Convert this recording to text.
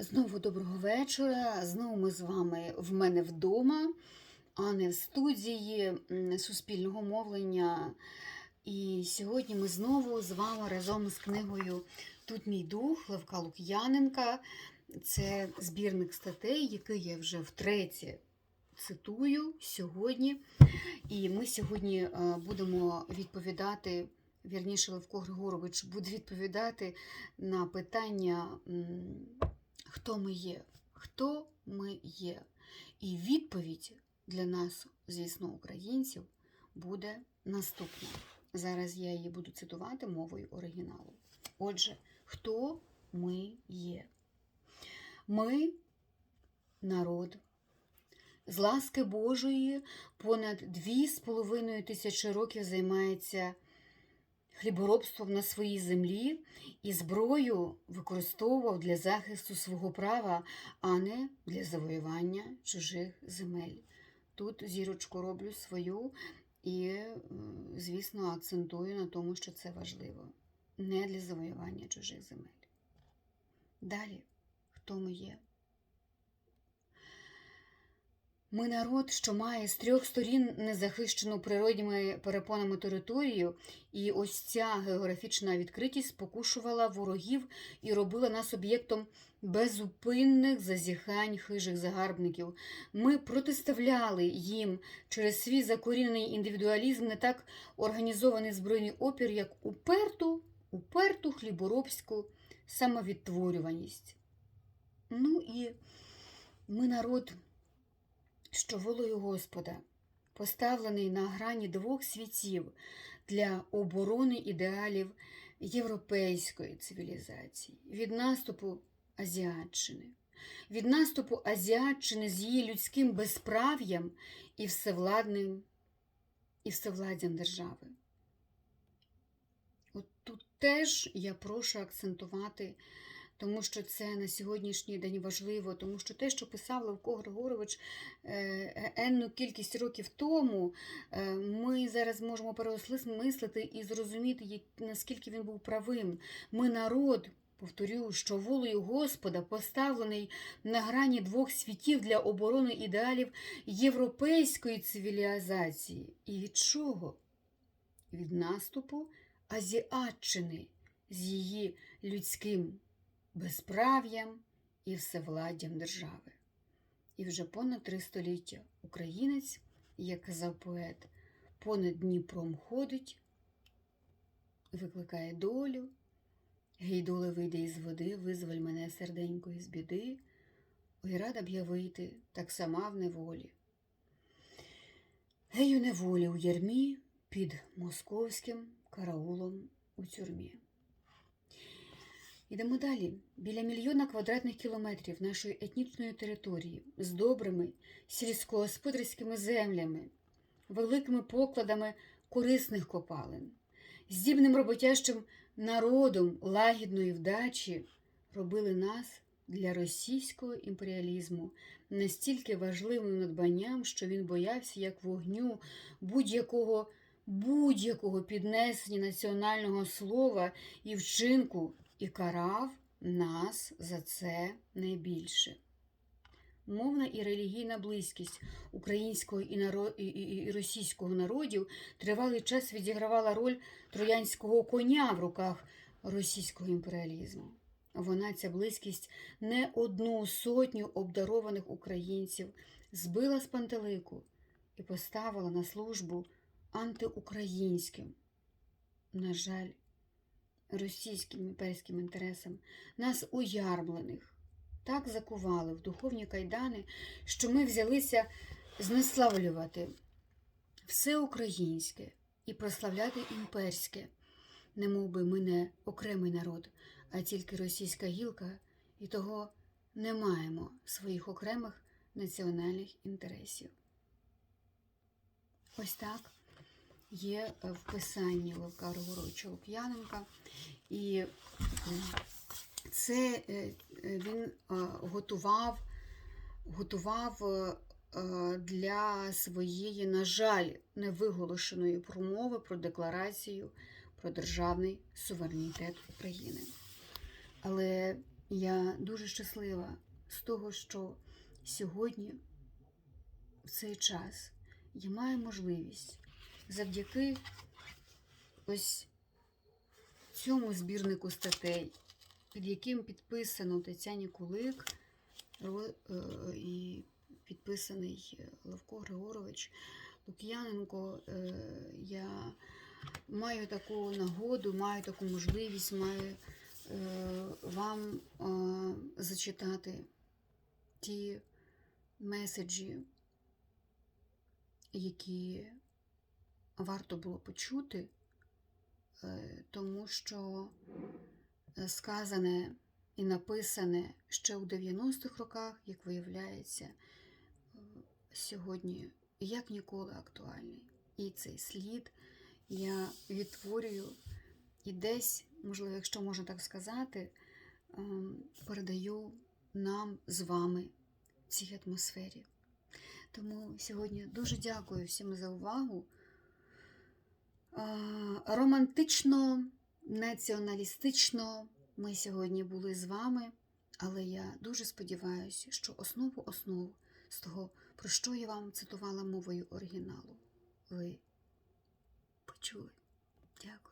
Знову доброго вечора. Знову ми з вами в мене вдома, а не в студії суспільного мовлення. І сьогодні ми знову з вами разом з книгою Тут мій дух Левка Лук'яненка. Це збірник статей, який я вже втретє цитую сьогодні. І ми сьогодні е, будемо відповідати. Вірніше, Левко Григорович буде відповідати на питання, хто ми є, хто ми є. І відповідь для нас, звісно, українців, буде наступна. Зараз я її буду цитувати мовою оригіналу. Отже, хто ми є? Ми народ. З ласки Божої понад дві з половиною тисячі років займається хліборобством на своїй землі і зброю використовував для захисту свого права, а не для завоювання чужих земель. Тут зірочку роблю свою і, е, звісно, акцентую на тому, що це важливо. Не для завоювання чужих земель. Далі, хто ми є? Ми народ, що має з трьох сторін незахищену природніми перепонами територію, і ось ця географічна відкритість спокушувала ворогів і робила нас об'єктом безупинних зазіхань хижих загарбників. Ми протиставляли їм через свій закорінений індивідуалізм не так організований збройний опір, як уперту, уперту хліборобську самовідтворюваність. Ну і ми народ що волею Господа, поставлений на грані двох світів для оборони ідеалів європейської цивілізації, від наступу Азіатчини, від наступу Азіатчини з її людським безправ'ям і всевладним і всевладдям держави. От тут теж я прошу акцентувати тому що це на сьогоднішній день важливо, тому що те, що писав Левко Григорович е, енну кількість років тому, е, ми зараз можемо переосмислити і зрозуміти, наскільки він був правим. Ми народ. Повторю, що волею Господа поставлений на грані двох світів для оборони ідеалів європейської цивілізації. І від чого? Від наступу Азіатчини з її людським безправ'ям і всевладдям держави. І вже понад три століття українець, як казав поет, понад Дніпром ходить, викликає долю, гей, доле вийде із води, визволь мене серденько із біди, ой, рада б я вийти, так сама в неволі. Гей, у неволі у ярмі під московським караулом у тюрмі. Йдемо далі. Біля мільйона квадратних кілометрів нашої етнічної території з добрими сільськогосподарськими землями, великими покладами корисних копалин, здібним роботящим народом лагідної вдачі робили нас для російського імперіалізму настільки важливим надбанням, що він боявся як вогню будь-якого будь-якого піднесення національного слова і вчинку і карав нас за це найбільше. Мовна і релігійна близькість українського і, наро... і, російського народів тривалий час відігравала роль троянського коня в руках російського імперіалізму. Вона, ця близькість, не одну сотню обдарованих українців збила з пантелику і поставила на службу антиукраїнським. На жаль, російським імперським інтересам, нас уярмлених, так закували в духовні кайдани, що ми взялися знеславлювати все українське і прославляти імперське, не мов би ми не окремий народ, а тільки російська гілка, і того не маємо своїх окремих національних інтересів. Ось так є в писанні Левка Григоровича Лук'яненка. І це е, е, він е, готував, готував е, е, для своєї, на жаль, невиголошеної промови про декларацію про державний суверенітет України. Але Я дуже щаслива з того, що сьогодні, в цей час, я маю можливість завдяки ось цьому збірнику статей, під яким підписано Тетяні Кулик е, і підписаний Левко Григорович Лук'яненко, е, я маю таку нагоду, маю таку можливість, маю е, вам е, зачитати ті меседжі, які варто було почути, е, тому що е, сказане і написане ще у 90-х роках, як виявляється, е, сьогодні як ніколи актуальний. І цей слід я відтворюю і десь, можливо, якщо можна так сказати, передаю нам з вами в цій атмосфері. Тому сьогодні дуже дякую всім за увагу. Романтично, націоналістично ми сьогодні були з вами, але я дуже сподіваюся, що основу основ з того, про що я вам цитувала мовою оригіналу, ви почули. Дякую.